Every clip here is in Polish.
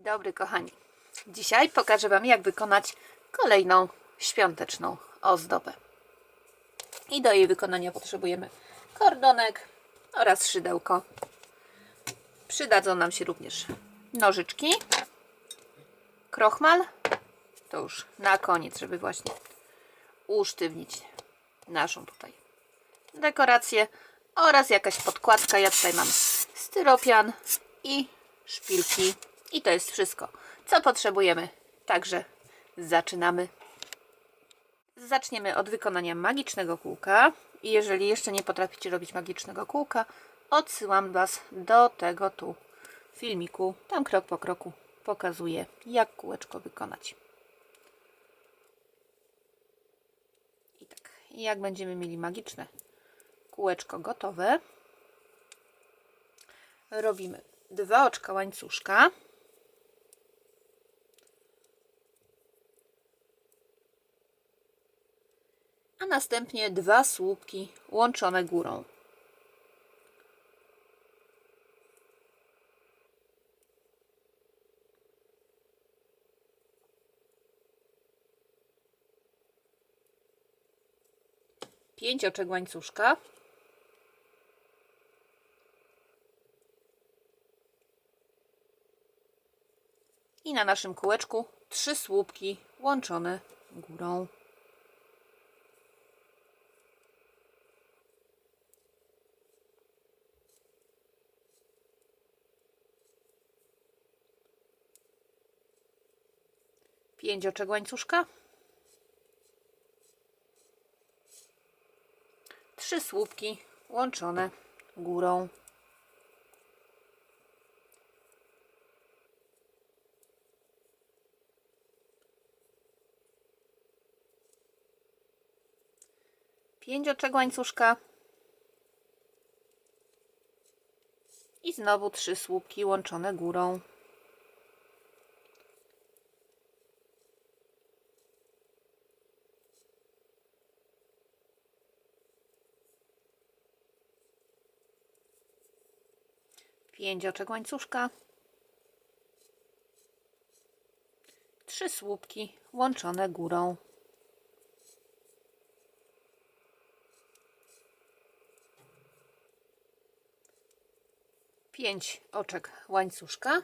dobry, kochani. Dzisiaj pokażę Wam, jak wykonać kolejną świąteczną ozdobę. I do jej wykonania potrzebujemy kordonek oraz szydełko. Przydadzą nam się również nożyczki, krochmal, to już na koniec, żeby właśnie usztywnić naszą tutaj dekorację oraz jakaś podkładka. Ja tutaj mam styropian i szpilki i to jest wszystko, co potrzebujemy. Także zaczynamy. Zaczniemy od wykonania magicznego kółka. I jeżeli jeszcze nie potraficie robić magicznego kółka, odsyłam Was do tego tu filmiku. Tam krok po kroku pokazuję, jak kółeczko wykonać. I tak, jak będziemy mieli magiczne kółeczko gotowe, robimy dwa oczka łańcuszka. Następnie dwa słupki łączone górą. Pięć oczek łańcuszka. I na naszym kółeczku trzy słupki łączone górą. Pięć oczek łańcuszka. Trzy słupki łączone górą. Pięć oczek łańcuszka. I znowu trzy słupki łączone górą. Pięć oczek łańcuszka. Trzy słupki łączone górą. Pięć oczek łańcuszka.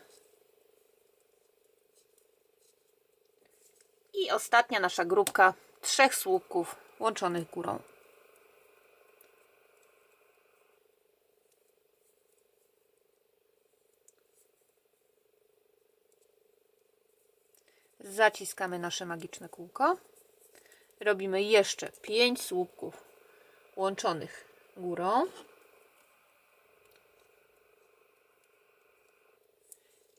I ostatnia nasza grupka trzech słupków łączonych górą. Zaciskamy nasze magiczne kółko. Robimy jeszcze 5 słupków łączonych górą.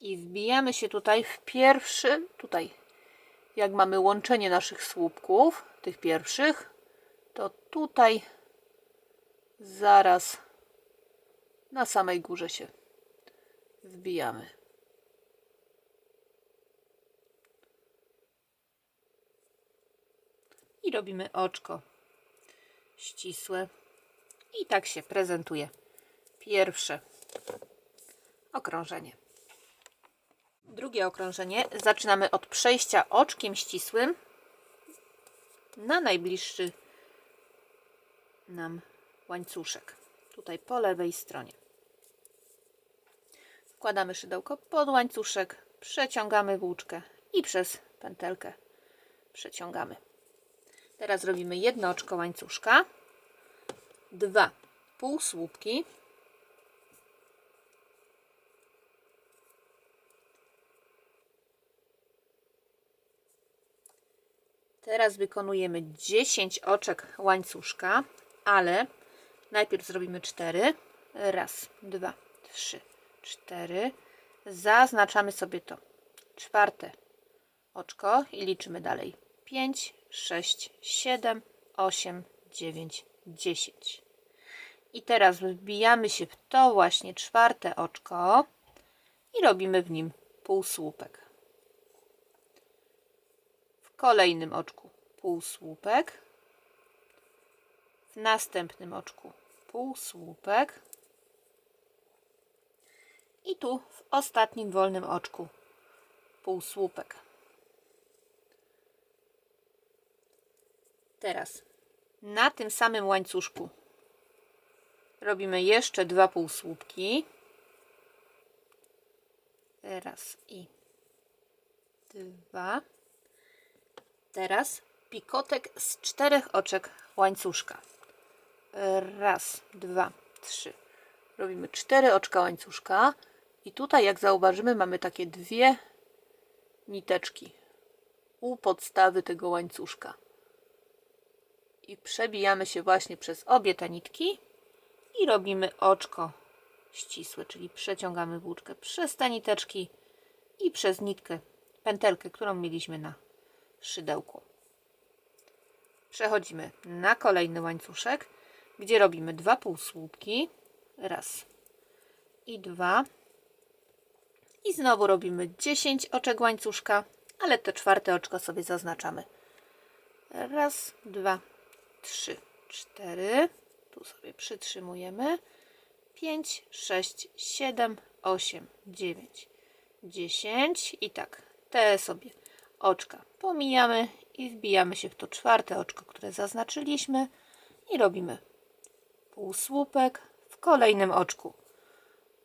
I wbijamy się tutaj w pierwszy, tutaj jak mamy łączenie naszych słupków, tych pierwszych, to tutaj zaraz na samej górze się wbijamy. I robimy oczko ścisłe. I tak się prezentuje pierwsze okrążenie. Drugie okrążenie zaczynamy od przejścia oczkiem ścisłym na najbliższy nam łańcuszek. Tutaj po lewej stronie. Wkładamy szydełko pod łańcuszek, przeciągamy włóczkę i przez pętelkę przeciągamy. Teraz robimy jedno oczko łańcuszka, dwa półsłupki, Teraz wykonujemy 10 oczek łańcuszka, ale najpierw zrobimy 4. Raz, dwa, trzy, cztery. Zaznaczamy sobie to czwarte oczko i liczymy dalej. 5, 6, 7, 8, 9, 10. I teraz wbijamy się w to właśnie czwarte oczko i robimy w nim półsłupek. W kolejnym oczku półsłupek. W następnym oczku półsłupek. I tu w ostatnim wolnym oczku półsłupek. Teraz na tym samym łańcuszku robimy jeszcze dwa półsłupki. Raz i dwa. Teraz pikotek z czterech oczek łańcuszka. Raz, dwa, trzy. Robimy cztery oczka łańcuszka. I tutaj, jak zauważymy, mamy takie dwie niteczki u podstawy tego łańcuszka. I przebijamy się właśnie przez obie te nitki i robimy oczko ścisłe, czyli przeciągamy włóczkę przez te niteczki i przez nitkę, pętelkę, którą mieliśmy na szydełku. Przechodzimy na kolejny łańcuszek, gdzie robimy dwa półsłupki. Raz i dwa. I znowu robimy 10 oczek łańcuszka, ale to czwarte oczko sobie zaznaczamy. Raz, dwa, trzy, cztery. Tu sobie przytrzymujemy. 5, 6, 7, 8, 9, 10 i tak te sobie oczka pomijamy i wbijamy się w to czwarte oczko, które zaznaczyliśmy i robimy półsłupek w kolejnym oczku,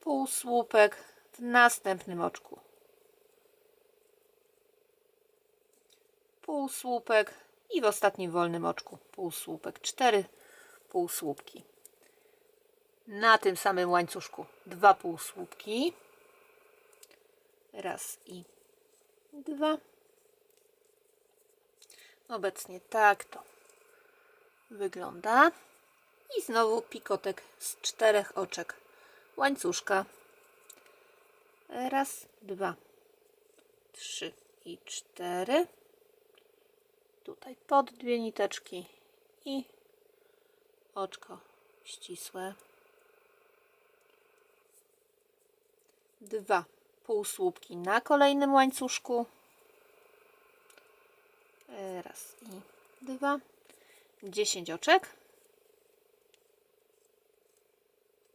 półsłupek w następnym oczku, półsłupek i w ostatnim wolnym oczku półsłupek, cztery półsłupki. Na tym samym łańcuszku dwa półsłupki. Raz i dwa. Obecnie tak to wygląda. I znowu pikotek z czterech oczek łańcuszka. Raz, dwa, trzy i cztery. Tutaj pod dwie niteczki i oczko ścisłe. Dwa półsłupki na kolejnym łańcuszku. Raz i dwa. Dziesięć oczek.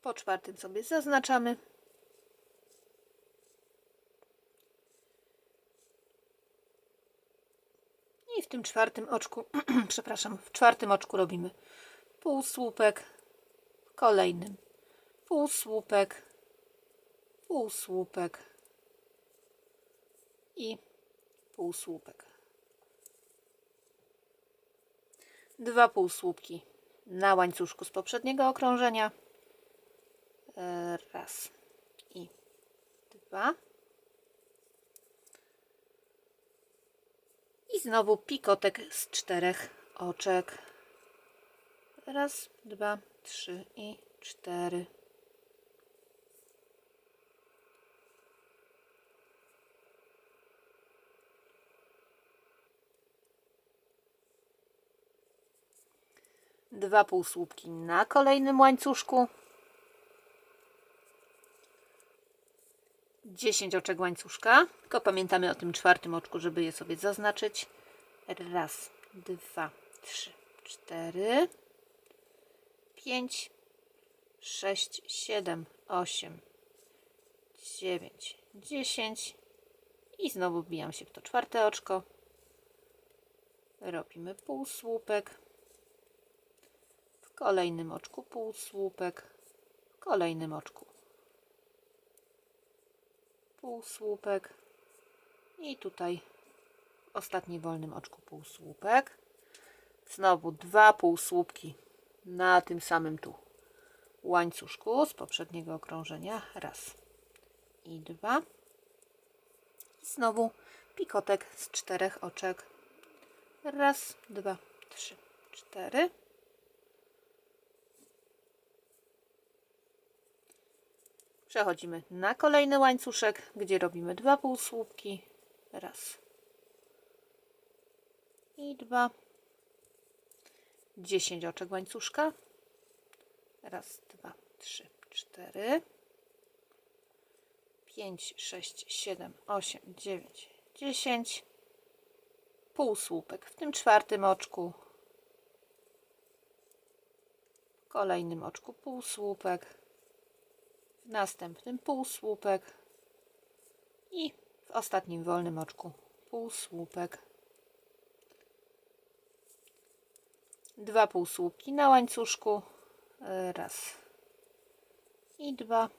Po czwartym sobie zaznaczamy. W tym czwartym oczku, przepraszam, w czwartym oczku robimy półsłupek, kolejnym półsłupek, półsłupek i półsłupek. Dwa półsłupki na łańcuszku z poprzedniego okrążenia. E, Raz i dwa. Znowu pikotek z czterech oczek. Raz, dwa, trzy i cztery. Dwa półsłupki na kolejnym łańcuszku. 10 oczek łańcuszka. Tylko pamiętamy o tym czwartym oczku, żeby je sobie zaznaczyć. Raz, dwa, trzy, cztery, pięć, sześć, siedem, osiem, dziewięć, dziesięć. I znowu wbijam się w to czwarte oczko. Robimy półsłupek. W kolejnym oczku półsłupek. W kolejnym oczku półsłupek i tutaj w ostatnim wolnym oczku półsłupek. Znowu dwa półsłupki na tym samym tu łańcuszku z poprzedniego okrążenia. Raz i dwa. I znowu pikotek z czterech oczek. Raz, dwa, trzy, cztery. Przechodzimy na kolejny łańcuszek, gdzie robimy dwa półsłupki. Raz i dwa. 10 oczek łańcuszka. Raz, dwa, trzy, cztery. 5, 6, 7, 8, 9, 10. Półsłupek w tym czwartym oczku. W kolejnym oczku półsłupek w następnym półsłupek i w ostatnim wolnym oczku półsłupek. Dwa półsłupki na łańcuszku. Raz i dwa.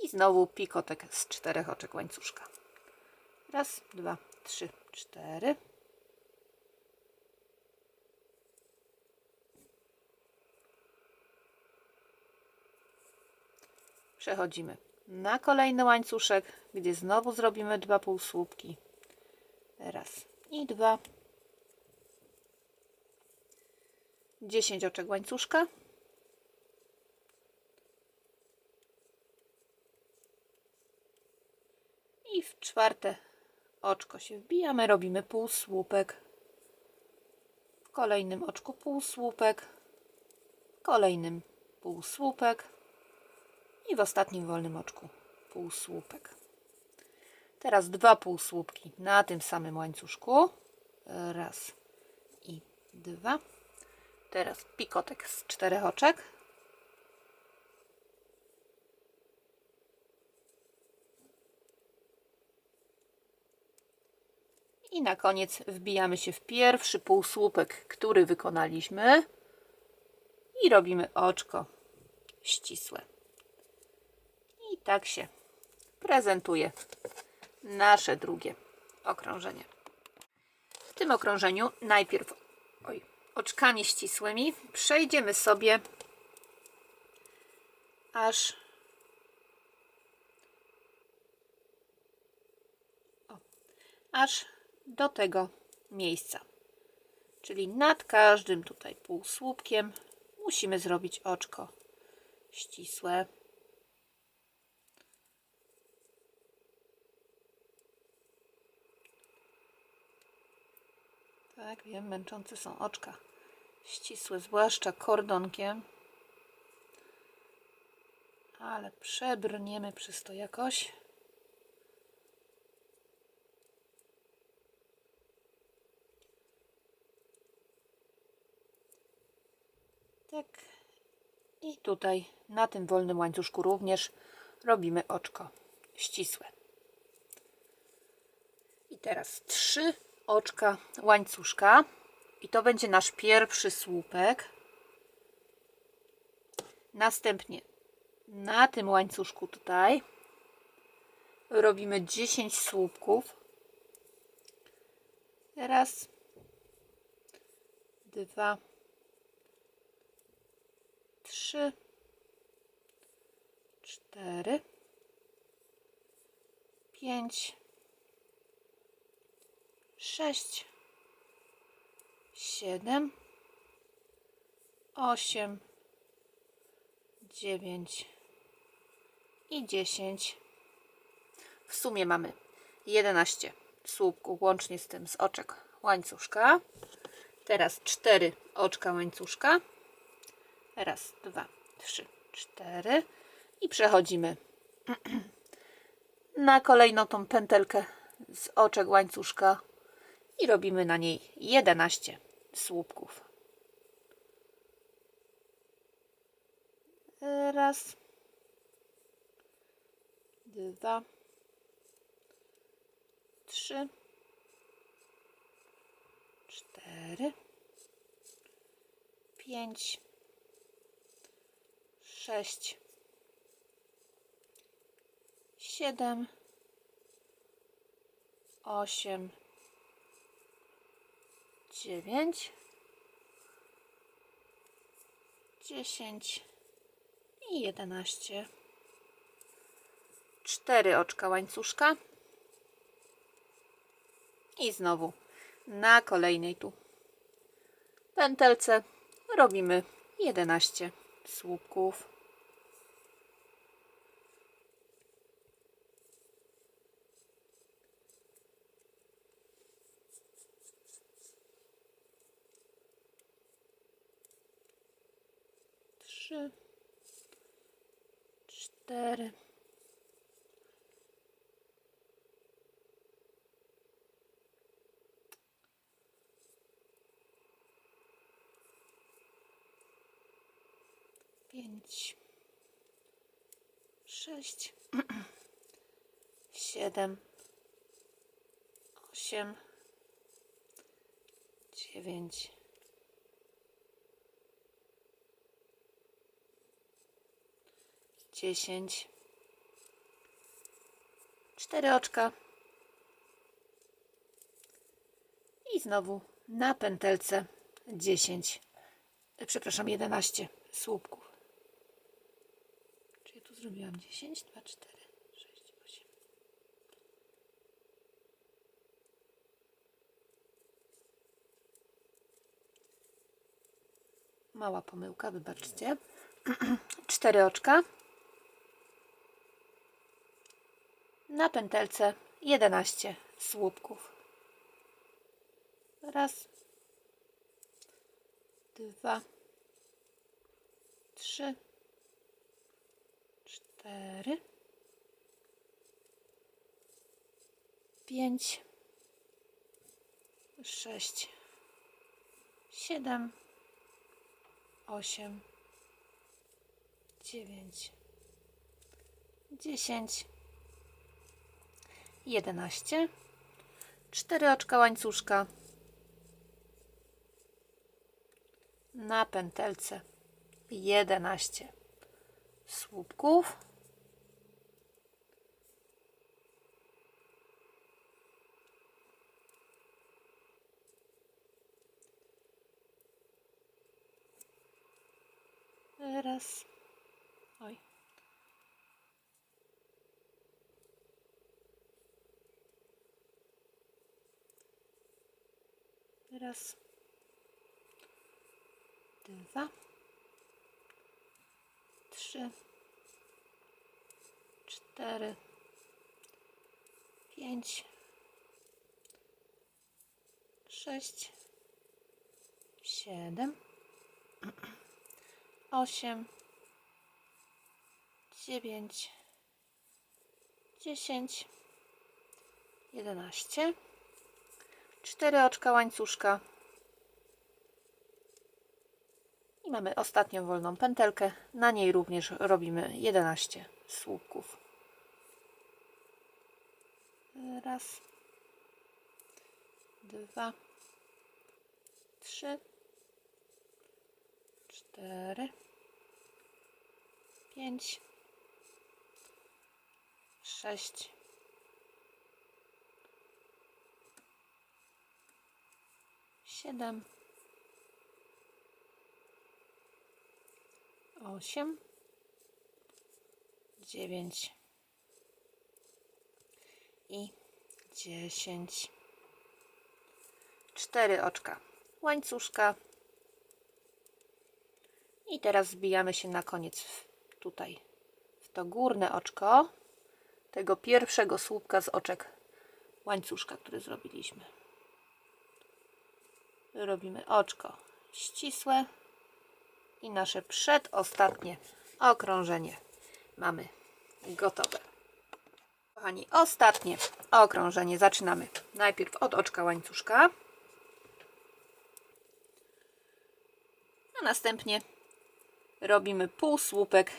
I znowu pikotek z czterech oczek łańcuszka. Raz, dwa, trzy, cztery. Przechodzimy na kolejny łańcuszek, gdzie znowu zrobimy dwa półsłupki. Raz i dwa. 10 oczek łańcuszka. I w czwarte oczko się wbijamy, robimy półsłupek. W kolejnym oczku półsłupek. W kolejnym półsłupek. I w ostatnim wolnym oczku półsłupek. Teraz dwa półsłupki na tym samym łańcuszku. Raz i dwa. Teraz pikotek z czterech oczek. I na koniec wbijamy się w pierwszy półsłupek, który wykonaliśmy. I robimy oczko ścisłe. I tak się prezentuje nasze drugie okrążenie. W tym okrążeniu najpierw oj, oczkami ścisłymi przejdziemy sobie aż o, aż do tego miejsca. Czyli nad każdym tutaj półsłupkiem musimy zrobić oczko ścisłe. Tak, wiem, męczące są oczka ścisłe, zwłaszcza kordonkiem. Ale przebrniemy przez to jakoś. Tak. I tutaj na tym wolnym łańcuszku również robimy oczko ścisłe. I teraz trzy oczka łańcuszka i to będzie nasz pierwszy słupek. Następnie na tym łańcuszku tutaj robimy 10 słupków. Raz, dwa, trzy, cztery, pięć, sześć, siedem, osiem, dziewięć i dziesięć. W sumie mamy 11 słupków łącznie z tym z oczek łańcuszka. Teraz cztery oczka łańcuszka. Raz, dwa, trzy, cztery. I przechodzimy na kolejną tą pętelkę z oczek łańcuszka i robimy na niej 11 słupków. Raz, dwa, trzy, cztery, pięć, sześć, siedem, osiem, dziewięć, dziesięć i jedenaście. Cztery oczka łańcuszka. I znowu na kolejnej tu pętelce robimy 11 słupków. Trzy, cztery, pięć, sześć, siedem, osiem, dziewięć, dziesięć, cztery oczka i znowu na pętelce dziesięć, przepraszam, jedenaście słupków. Czy ja tu zrobiłam 10, 2, 4, 6, 8. Mała pomyłka, wybaczcie. Cztery oczka. Na pętelce 11 słupków. Raz, dwa, trzy, cztery, pięć, sześć, siedem, osiem, dziewięć, dziesięć, jedenaście, cztery oczka łańcuszka na pętelce jedenaście słupków. Raz. Oj. Raz. Dwa. Trzy. Cztery. Pięć. Sześć. Siedem osiem, dziewięć, dziesięć, jedenaście, cztery oczka łańcuszka i mamy ostatnią wolną pętelkę. Na niej również robimy 11 słupków. Raz, dwa, trzy, cztery, pięć, sześć, siedem, osiem, dziewięć i dziesięć. Cztery oczka łańcuszka i teraz wbijamy się na koniec w- tutaj w to górne oczko tego pierwszego słupka z oczek łańcuszka, który zrobiliśmy. Robimy oczko ścisłe i nasze przedostatnie okrążenie mamy gotowe. Kochani, ostatnie okrążenie zaczynamy najpierw od oczka łańcuszka, a następnie robimy półsłupek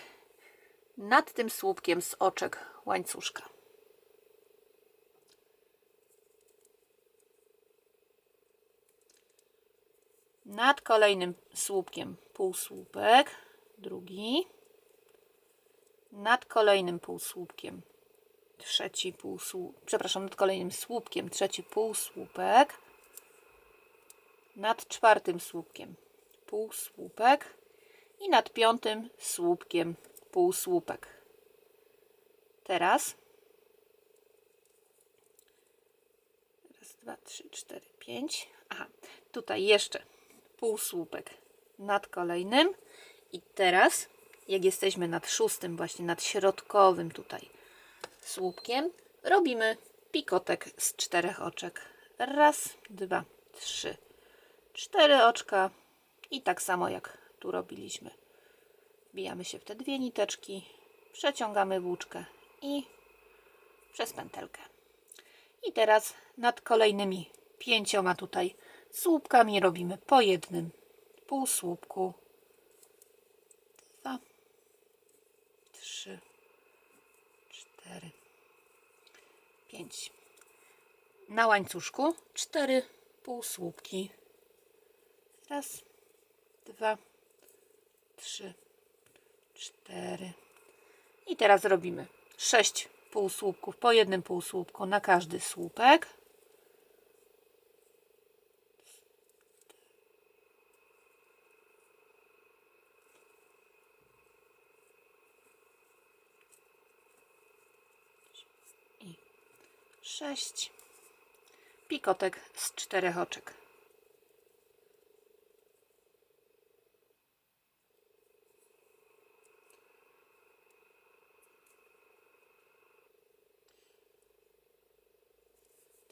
nad tym słupkiem z oczek łańcuszka. Nad kolejnym słupkiem półsłupek, drugi. Nad kolejnym półsłupkiem trzeci półsłupek, przepraszam, nad kolejnym słupkiem trzeci półsłupek. Nad czwartym słupkiem półsłupek i nad piątym słupkiem półsłupek. Teraz raz, dwa, trzy, cztery, pięć. Aha, tutaj jeszcze półsłupek nad kolejnym i teraz jak jesteśmy nad szóstym, właśnie nad środkowym tutaj słupkiem, robimy pikotek z czterech oczek. Raz, dwa, trzy, cztery oczka i tak samo jak tu robiliśmy. Wbijamy się w te dwie niteczki, przeciągamy włóczkę i przez pętelkę. I teraz nad kolejnymi pięcioma tutaj słupkami robimy po jednym półsłupku. Dwa, trzy, cztery, 5. Na łańcuszku 4 półsłupki. Raz, dwa, trzy, cztery. I teraz robimy 6 półsłupków po jednym półsłupku na każdy słupek. 6 pikotek z czterech oczek.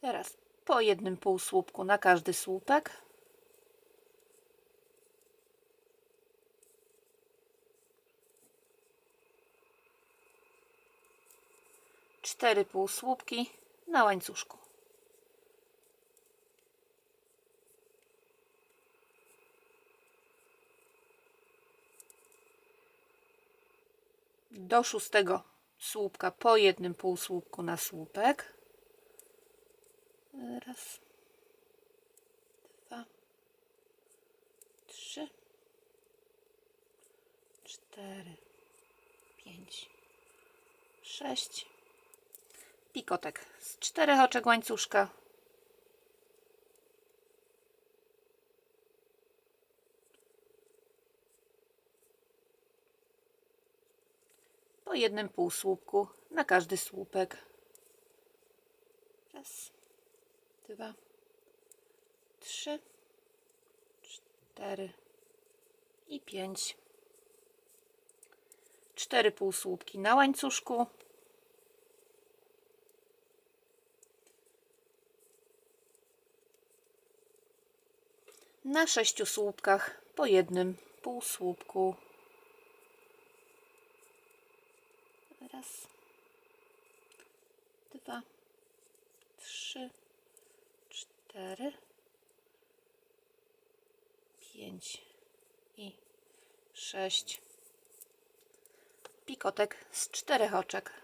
Teraz po jednym półsłupku na każdy słupek. Cztery półsłupki na łańcuszku. Do szóstego słupka po jednym półsłupku na słupek. Raz, dwa, trzy, cztery, pięć, sześć. Pikotek z czterech oczek łańcuszka. Po jednym półsłupku na każdy słupek. Raz, dwa, trzy, cztery i pięć. Cztery półsłupki na łańcuszku. Na sześciu słupkach po jednym półsłupku. Raz, dwa, trzy, cztery, pięć i sześć. Pikotek z czterech oczek.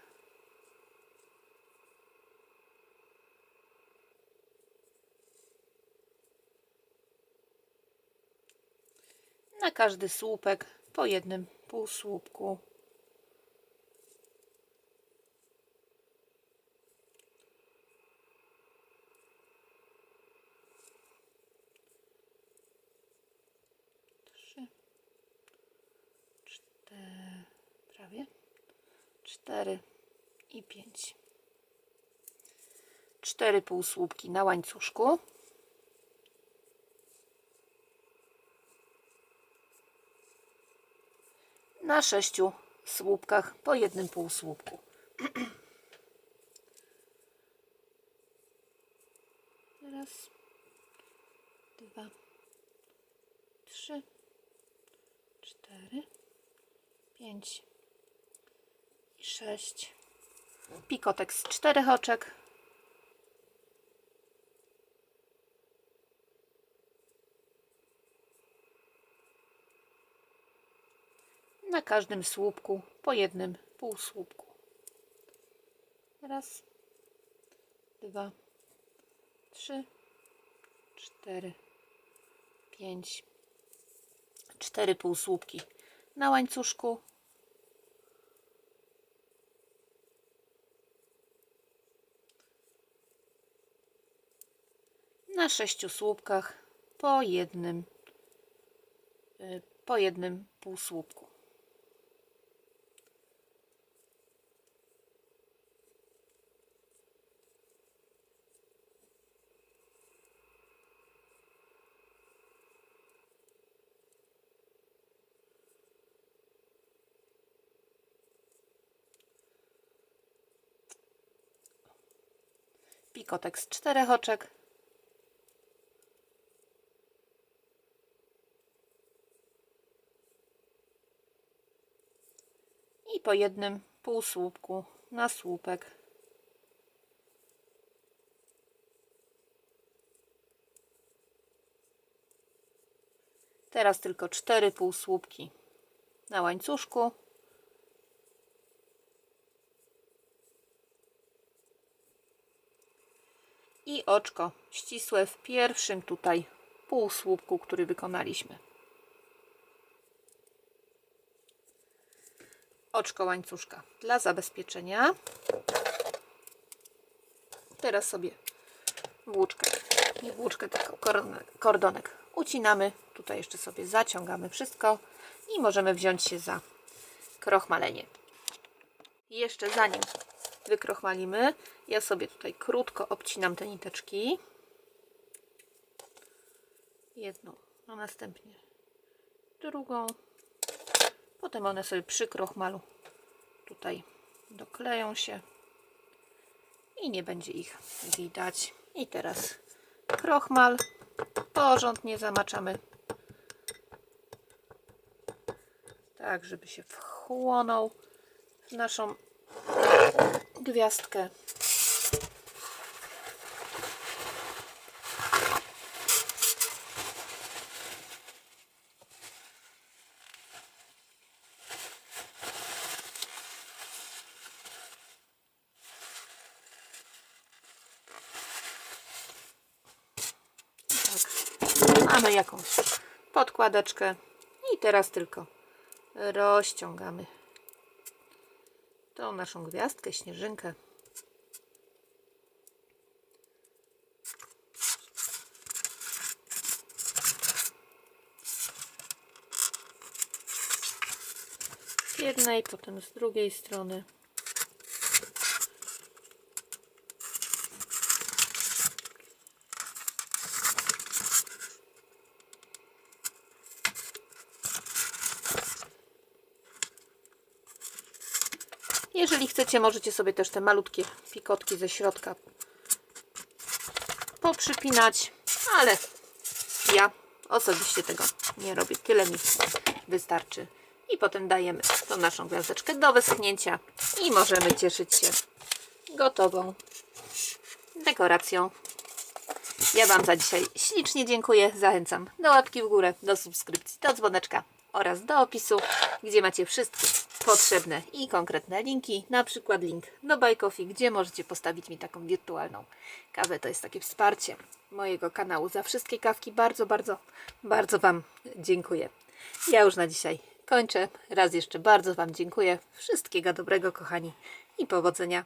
Na każdy słupek po jednym półsłupku. trzy, prawie, cztery i pięć. Cztery półsłupki na łańcuszku. Na sześciu słupkach po jednym półsłupku. Raz, dwa, trzy, cztery, pięć i sześć. Pikotek z czterech oczek. Na każdym słupku po jednym półsłupku. Raz, dwa, trzy, cztery, pięć, cztery półsłupki na łańcuszku. Na sześciu słupkach po jednym y, po jednym półsłupku. Pikotek z czterech oczek. I po jednym półsłupku na słupek. Teraz tylko cztery półsłupki na łańcuszku. I oczko ścisłe w pierwszym tutaj półsłupku, który wykonaliśmy. Oczko łańcuszka dla zabezpieczenia. Teraz sobie włóczkę, nie włóczkę, tylko kordonek, ucinamy. Tutaj jeszcze sobie zaciągamy wszystko i możemy wziąć się za krochmalenie. Jeszcze zanim wykrochmalimy, ja sobie tutaj krótko obcinam te niteczki. Jedną, a następnie drugą. Potem one sobie przy krochmalu tutaj dokleją się i nie będzie ich widać. I teraz krochmal porządnie zamaczamy tak, żeby się wchłonął w naszą gwiazdkę. Tak. Mamy jakąś podkładeczkę i teraz tylko rozciągamy tą naszą gwiazdkę, śnieżynkę. Z jednej, potem z drugiej strony. Jeżeli chcecie, możecie sobie też te malutkie pikotki ze środka poprzypinać, ale ja osobiście tego nie robię. Tyle mi wystarczy. I potem dajemy tą naszą gwiazdeczkę do wyschnięcia i możemy cieszyć się gotową dekoracją. Ja Wam za dzisiaj ślicznie dziękuję. Zachęcam do łapki w górę, do subskrypcji, do dzwoneczka oraz do opisu, gdzie macie wszystkie potrzebne i konkretne linki, na przykład link do Buy Coffee, gdzie możecie postawić mi taką wirtualną kawę. To jest takie wsparcie mojego kanału. Za wszystkie kawki bardzo, bardzo, bardzo Wam dziękuję. Ja już na dzisiaj kończę. Raz jeszcze bardzo Wam dziękuję. Wszystkiego dobrego, kochani, i powodzenia.